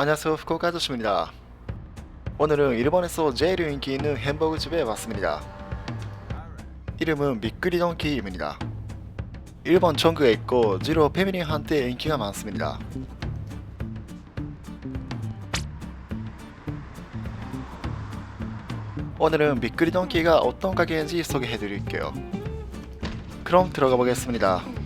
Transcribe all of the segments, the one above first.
안녕하세요. 후쿠오카 아저씨입니다. 오늘은 일본에서 제일 인기 있는 햄버거 집에 왔습니다. 이름은 미끄리 don키입니다. 일본 전국에 있고 주로 패밀리한테 인기가 많습니다. 오늘은 미끄리 don키가 어떤 가게인지 소개해 드릴게요. 그럼 들어가 보겠습니다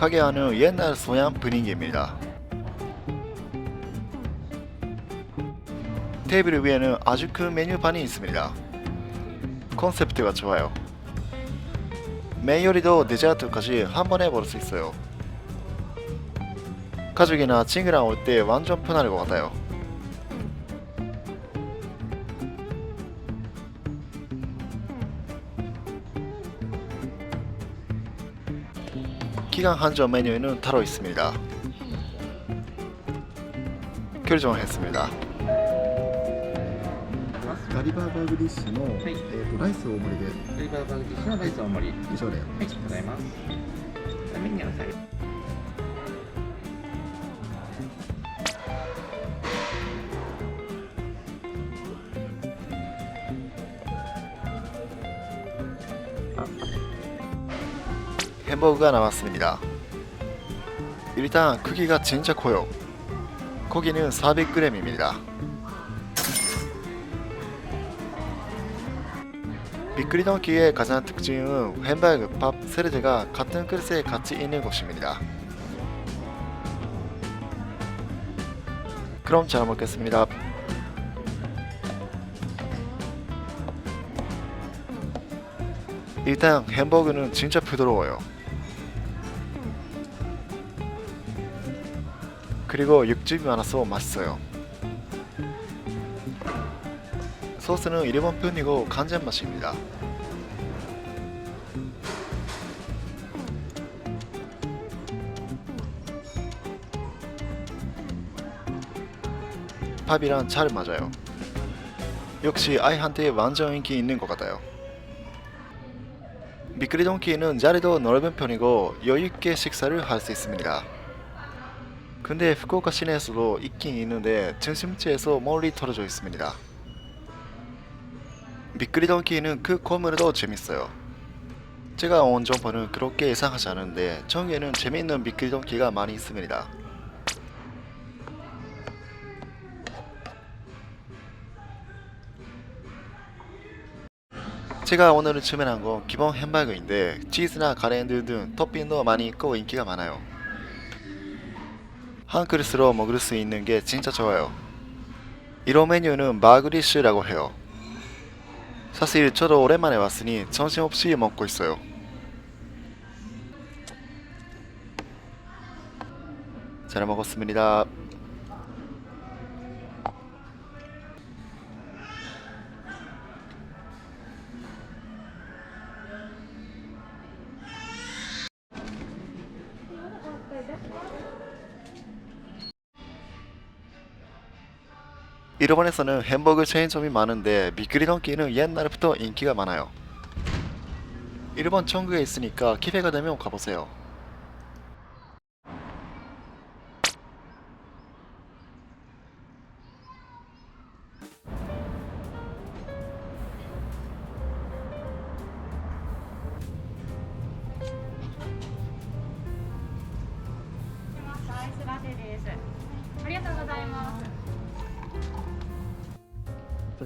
가게 안은 옛날 소양 분위기입니다. 테이블 위에는 아주 큰 메뉴판이 있습니다. 컨셉트가 좋아요. 메인 요리도 디저트까지 한 번에 먹을 수 있어요. 가족이나 친구랑 올 때 완전 편할 것 같아요. 기간 한정 메뉴에는 따로 있습니다. 결정했습니다. ガリバーバーグディッシュの、いえー、とライス大盛りでフレーバーバーグディッシュのライス大盛り。以上ではい、ございます。メニューの 햄버거가 나왔습니다. 일단 크기가 진짜 커요. 고기는 400g입니다. 미끄리 don키의 가장 특징은 햄버거, 밥, 세레드가 같은 그릇에 같이 있는 것입니다. 그럼 잘 먹겠습니다. 일단 햄버거는 진짜 부드러워요. 그리고 육즙이 많아서 맛있어요. 소스는 일본 편이고 간장 맛입니다. 밥이랑 잘 맞아요. 역시 아이한테 완전 인기 있는 것 같아요. 미끄리 don키는 자리도 넓은 편이고 여유있게 식사를 할 수 있습니다. 근데 후쿠오카 시내에서도 있긴 있는데 중심지에서 멀리 떨어져 있습니다. 미끄리 don키는 그 건물도 재밌어요. 제가 온 점퍼는 그렇게 예상하지 않은데 전국에는 재미있는 미끄리 don키가 많이 있습니다. 제가 오늘 주문한 건 기본 햄버거인데 치즈나 가래 등등 토핑도 많이 있고 인기가 많아요. 한 그릇으로 먹을 수 있는 게 진짜 좋아요. 이런 메뉴는 마그리쉬라고 해요. 사실 저도 오랜만에 왔으니 정신없이 먹고 있어요. 잘 먹었습니다. 일본에서는 햄버거 체인점이 많은데 미끄리 don키는 옛날부터 인기가 많아요. 일본 전국에 있으니까 기회가 되면 가보세요.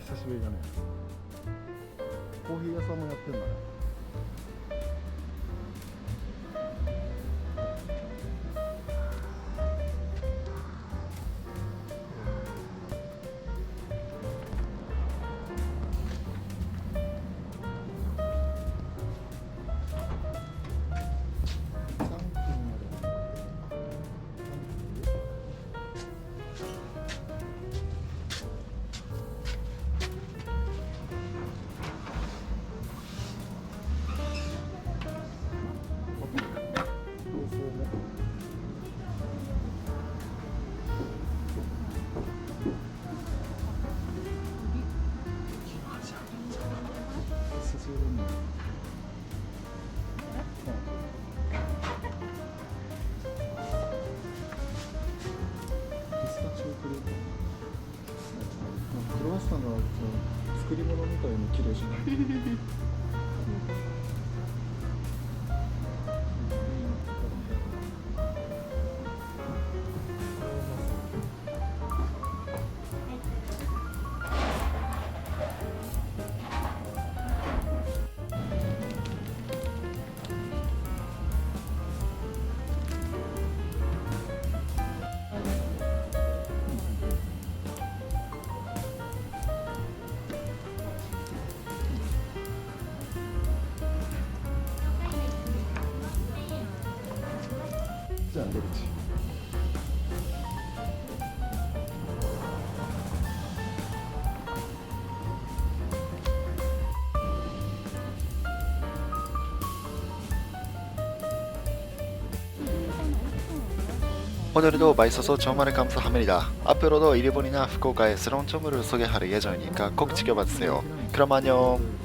久しぶりだね。コーヒー屋さんもやってんだね。作り物みたいに綺麗じゃない？오늘도 맛있어서 정말 감사합니다. 앞으로도 일본이나 후쿠오카의 새로운 점을 소개할 예정이니까 꼭 지켜봐주세요. 그럼 안녕.